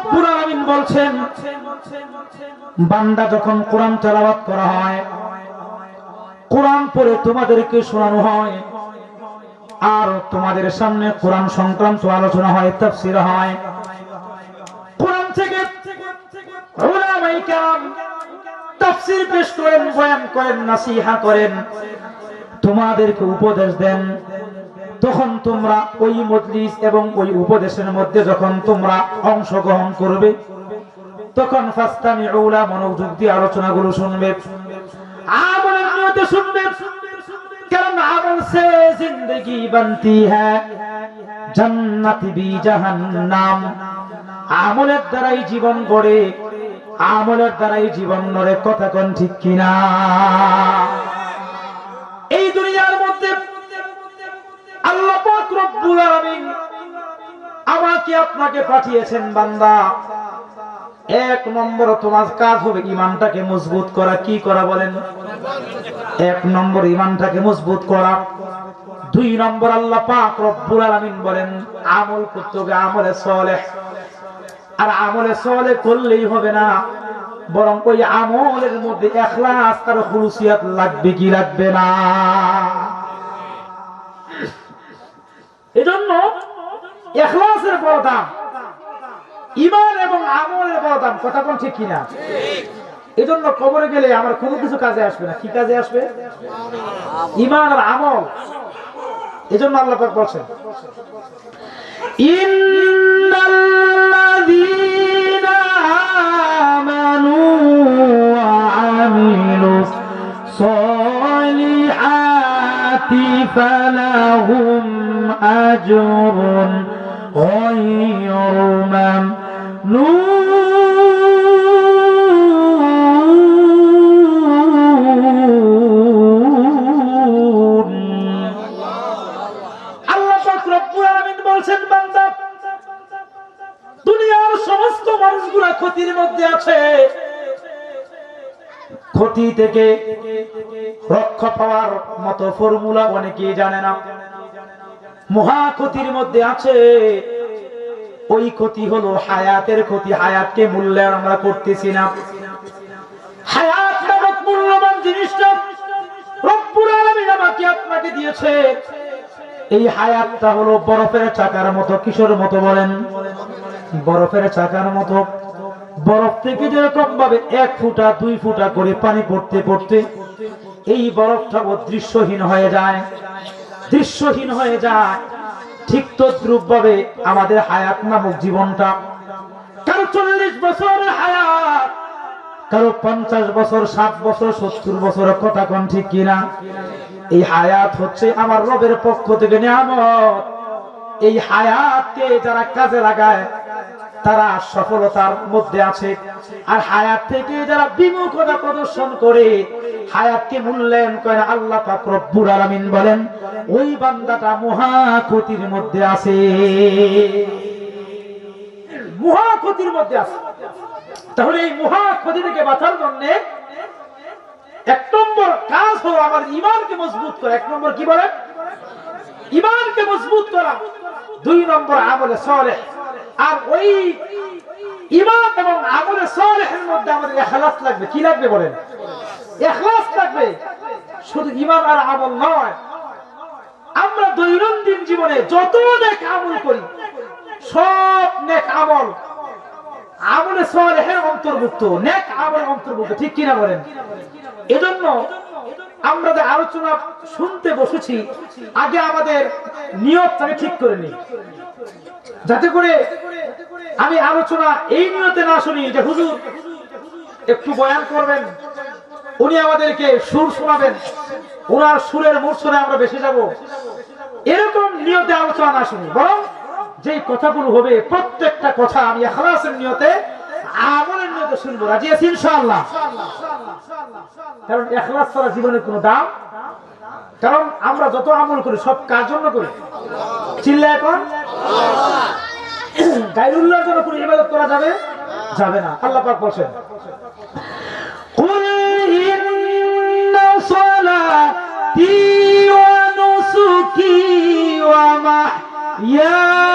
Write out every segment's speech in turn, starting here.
রব্বুল বলছেন, বান্দা যখন কোরআন তেলাওয়াত করা হয়, কোরআন পড়ে তোমাদেরকে শোনানো হয়, আর তোমাদের সামনে কোরআন সংক্রান্ত আলোচনা হয়, তাফসীর হয়। কোরআন থেকে উলামায়ে তাফসীর পেশ করেন, বয়ান করেন, নসিহা করেন, তোমাদেরকে উপদেশ দেন। তখন তোমরা ওই মজলিস এবং ওই উপদেশের মধ্যে যখন তোমরা অংশগ্রহণ করবে, তখন ফাস্তামি ওলা মনোযোগ দিয়ে আলোচনাগুলো শুনবে। আমলের নিয়তে শুনবে। কারণ আমল সে জিন্দগি বানতি হ্যায়। জান্নাতি বি জাহান্নাম। আমলের দ্বারাই জীবন গড়ে, আমলের দ্বারাই জীবন নড়ে, কথা কোন ঠিক কিনা? আল্লাহ রব্বুল আলামিন আমাকে আপনাকে পাঠিয়েছেন, বান্দা। এক নম্বর তোমার কাজ হবে ইমানটাকে মজবুত করা। কি করা বলেন? এক নম্বর ইমানটাকে মজবুত করা। দুই নম্বর আল্লাহ পাক রব্বুল আলামিন বলেন, আমল করতে হবে আমলে সলেহ আর আমলে সলে করলেই হবে না। বরং ওই আমলের মধ্যে এখলাস তার খুলুসিয়াত লাগবে কি লাগবে না? এজন্য এখলাসের বড় দাম ইমান এবং আমলের বড় কথা কোন ঠিক কিনা? এজন্য কবরে গেলে আমার কোনো কিছু কাজে আসবে না। কি কাজে আসবে? ইমান আর আমল। এজন্য আল্লাহ পাক বলছেন, ইন্নাল্লাযীনা আমানু ওয়া আমিলুস সালিহাতি ফালাহুম আজরুন غير ممنون আল্লাহ পাক রব্বুল আলামিন বলছেন বান্দা দুনিয়ার সমস্ত মানুষগুলা ক্ষতির মধ্যে আছে ক্ষতি থেকে রক্ষা পাওয়ার মতো ফর্মুলা অনেকেই জানে না মহা ক্ষতির মধ্যে আছে। ওই ক্ষতি হলো হায়াতের ক্ষতি। হায়াতকে মূল্যায়ন আমরা করতেছি না। হায়াত নামক মূল্যবান জিনিসটা দিয়েছে। এই হায়াতটা হলো বরফের চাকার মতো। কিশোর মতো বলেন। বরফের চাকার মতো। বরফ থেকে যেরকম ভাবে এক ফুটা, দুই ফুটা করে পানি পড়তে পড়তে এই বরফটা অদৃশ্যহীন হয়ে যায়। দৃশ্যহীন হয়ে যায়। ঠিক তদ্রুপ ভাবে আমাদের হায়াত নামক জীবনটা, কারও চল্লিশ বছর হায়াত, কারও পঞ্চাশ বছর, ষাট বছর, সত্তর বছর, কথা কোন ঠিক কিনা? এই হায়াত হচ্ছে আমার রবের পক্ষ থেকে নিয়ামত। এই হায়াতকে যারা কাজে লাগায় তারা সফলতার মধ্যে আছে। আর হায়াত থেকে যারা বিমুখতা প্রদর্শন করে, হায়াতকে মূল্যায়ন করে আল্লাহ পাক আলামিন বলেন, ওই বান্দাটা মহা ক্ষতির মধ্যে আছে। মধ্যে আছে। তাহলে এই মহা ক্ষতি থেকে বাঁচার জন্য এক নম্বর কাজ হলো আমার ইমানকে মজবুত করা। এক নম্বর কি বলেন? ইমানকে মজবুত করা। দুই নম্বর আমলে সলেহ। আর ওই ইমান এবং আমলে সলেহের মধ্যে আমাদের এখলাস লাগবে। কি লাগবে বলেন? এখলাস লাগবে। শুধু ইমান আর আমল নয়। আমরা দৈনন্দিন জীবনে যত নেক আমল করি, সব নেক আমল আমলে সলেহের অন্তর্ভুক্ত, নেক আমল অন্তর্ভুক্ত, ঠিক কিনা বলেন? এজন্য আমরা যে আলোচনা শুনতে বসেছি, আগে আমাদের নিয়তটাকে ঠিক করে নিই। যাতে করে আমি আলোচনা এই নিয়তে না শুনি যে হুজুর, একটু বয়ান করবেন। উনি আমাদেরকে সুর শোনাবেন। ওনার সুরের মূর্ছনে আমরা বেসে যাব। এরকম নিয়তে আলোচনা না শুনি। বরং যে কথাগুলো হবে, প্রত্যেকটা কথা আমি এখলাসের নিয়তে, আমলের নিয়তে শুনব। রাজি আছি ইনশাআল্লাহ? কারণ এখলাস ছাড়া জীবনের কোনো দাম? কারণ আমরা যত আমল করি, সব কার জন্য করি? চিল্লা এখন গাইরুল্লাহর জন্য কোনো ইবাদত করা যাবে যাবে না আল্লাহ পাক বলছেন قل إن صلاتي ونسكي ومحياي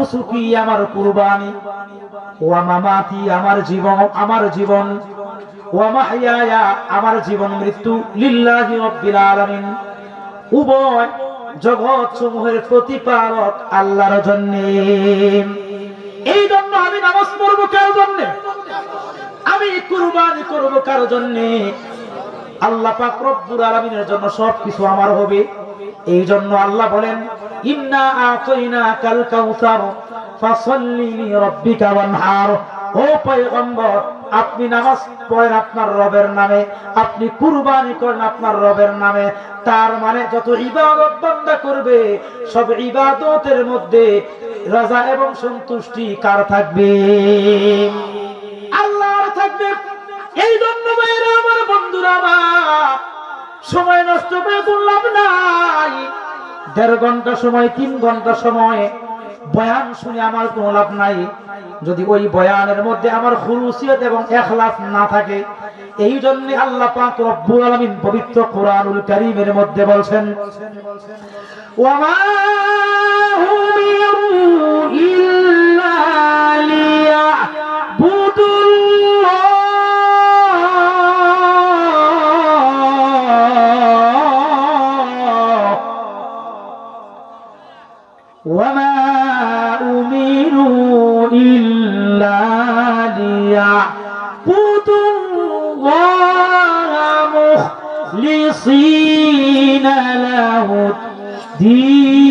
নুসুকি আমার কুরবানি। ওয়া মামাতি আমার জীবন আমার জীবন। ওয়া আমার জীবন মৃত্যু লিল্লাহি রাব্বিল আলামিন। উভয় জগৎ সমূহের প্রতিপালক আল্লাহর জন্য। এই জন্য আমি নামাজ পড়ব কার জন্য? আমি কুরবানি করব কার জন্য? আল্লাহ পাক রব্বুল আলামিনের জন্য সবকিছু আমার হবে। এই জন্য আল্লাহ বলেন ইন্না আতাইনা কাল কাউসার, ফাসাল্লি লিরাব্বিকা ওয়ানহার। ও পয়গম্বর, আপনি নামাজ পড়েন আপনার রবের নামে, আপনি কুরবানি করেন আপনার রবের নামে। তার মানে যত ইবাদত বান্দা করবে, সব ইবাদতের মধ্যে রাজা এবং সন্তুষ্টি কার থাকবে? আল্লাহর থাকবে। এই জন্য আমার বন্ধুরা সময় নষ্ট করে লাভ নাই। দেড় ঘণ্টা সময়, তিন ঘণ্টা সময়। বয়ান শুনে আমার কোনো লাভ নাই। যদি ওই বয়ানের মধ্যে আমার খুলুসিয়ত এবং এখলাফ না থাকে, এই জন্য আল্লাহ পাক রব্বুল আলামিন পবিত্র কোরআনুল কারীমের মধ্যে বলছেন ওয়ামা مخلصين له الدين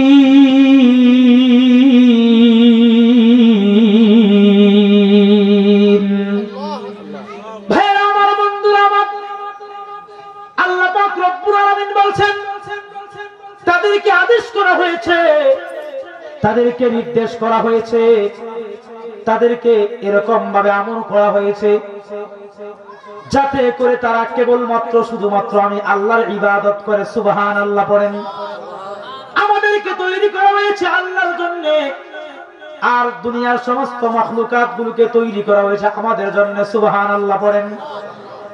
ভাইরা আমার বন্ধুরা আমার আল্লাহ পাক রব্বুল আলামিন বলছেন তাদেরকে আদেশ করা হয়েছে তাদেরকে নির্দেশ করা হয়েছে তাদেরকে এরকম ভাবে আমল করা হয়েছে যাতে করে তারা কেবলমাত্র, শুধুমাত্র আমি আল্লাহর ইবাদত করে সুবাহান আল্লাহ পড়েন। আমাদেরকে তৈরি করা হয়েছে আল্লাহর জন্য। আর দুনিয়ার সমস্ত মখলুকাত গুলোকে তৈরি করা হয়েছে আমাদের জন্য সুবাহান আল্লাহ পড়েন।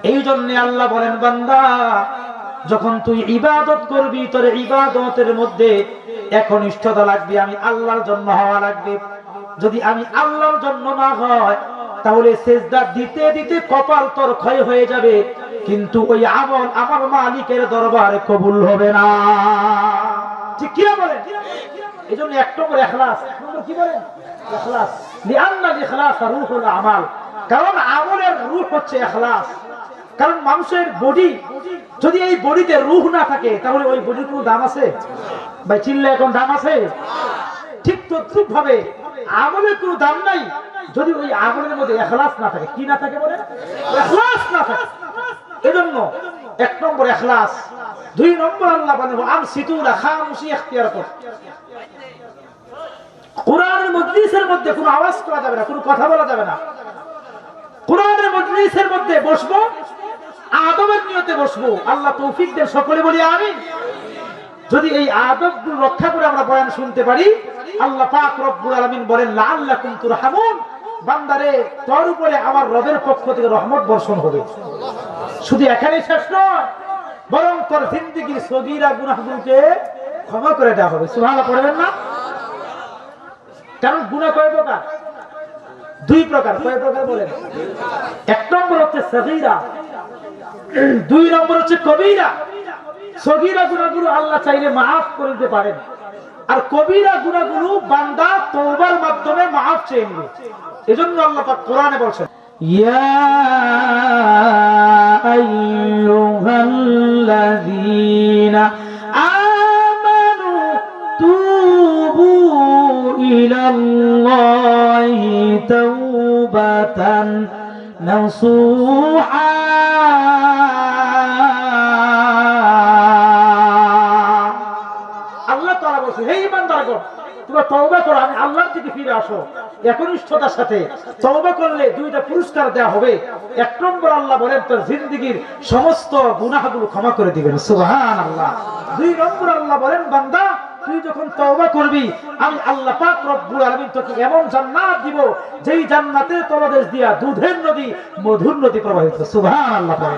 এই জন্য আল্লাহ বলেন, বান্দা, যখন তুই ইবাদত করবি, তোর ইবাদতের মধ্যে একনিষ্ঠতা লাগবে, আমি আল্লাহর জন্য হওয়া লাগবে। যদি আমি আল্লাহর জন্য না হয় তাহলে সেজদা দিতে দিতে কপাল তোর ক্ষয় হয়ে যাবে। কিন্তু ওই আমল আমার মালিকের দরবারে কবুল হবে না। ঠিক কি বলেন? এই জন্য এক নম্বর এখলাস কি বলেন? এখলাস। কারণ হচ্ছে কারণ মানুষের বডি, যদি এই বডিতে না থাকে, তাহলে ওই বডির দাম আছে? ভাই এখন দাম আছে? ঠিক তদ্রুপ ভাবে আমলের কোনো দাম নাই। যদি ওই আমলের মধ্যে এখলাস না থাকে, কি না থাকে বলে এখলাস না থাকে। এজন্য এক নম্বর এখলাস, দুই নম্বর আল্লাহ বলে আম সিতুরা খামুশি ইখতিয়ার কর কোরআনের মজলিসের মধ্যে কোনো আওয়াজ করা যাবে না, কোনো কথা বলা যাবে না। কোরআনের মজলিসের মধ্যে বসবো, আদবের নিয়তে বসবো। আল্লাহ তৌফিক সকলে বলি আমি যদি এই আদব রক্ষা করে আমরা বয়ান শুনতে পারি আল্লাহ পাক রব্বুল আলামিন বলেন, লাআল্লাকুম তুরহামুন। বান্দারে, তোর উপরে আমার রবের পক্ষ থেকে রহমত বর্ষণ হবে। শুধু এখানেই শেষ নয়, বরং তোর জিন্দিগির সগীরা গুনাহগুলোকে ক্ষমা করে দেওয়া হবে। সুবহানাল্লাহ পড়বেন না? কারণ গুনাহ কয় প্রকার? দুই প্রকার। কয় প্রকার বলেন? এক নম্বর হচ্ছে সগীরা, দুই নম্বর হচ্ছে কবিরা। সগীরা গুনাহগুলো আল্লাহ চাইলে মাফ করে দিতে পারেন। আর কবিরা গুনাহগুলো বান্দা তওবার মাধ্যমে মাফ চেয়ে নেবে। এজন্য আল্লাহ পাক কোরআনে বলছেন, ইয়া আইয়ুহাল্লাযীনা আমানু তুবু ইলাল্লাহি তাওবাতান নসুহা তোমরা তওবা করো, আমি আল্লাহর দিকে ফিরে আসো। একনিষ্ঠতার সাথে তওবা করলে দুইটা পুরস্কার দেয়া হবে। এক নম্বর আল্লাহ বলেন, তোর জিন্দেগীর সমস্ত গুনাহগুলো ক্ষমা করে দিবেন। সুবহানাল্লাহ। দুই নম্বর আল্লাহ বলেন, বান্দা, তুই যখন তওবা করবি, আমি আল্লাহ পাক রব্বুল আলামিন তোকে এমন জান্নাত দিব, যেই জান্নাতে তলদেশ দিয়া দুধের নদী, মধুর নদী প্রবাহিত। সুবহানাল্লাহ।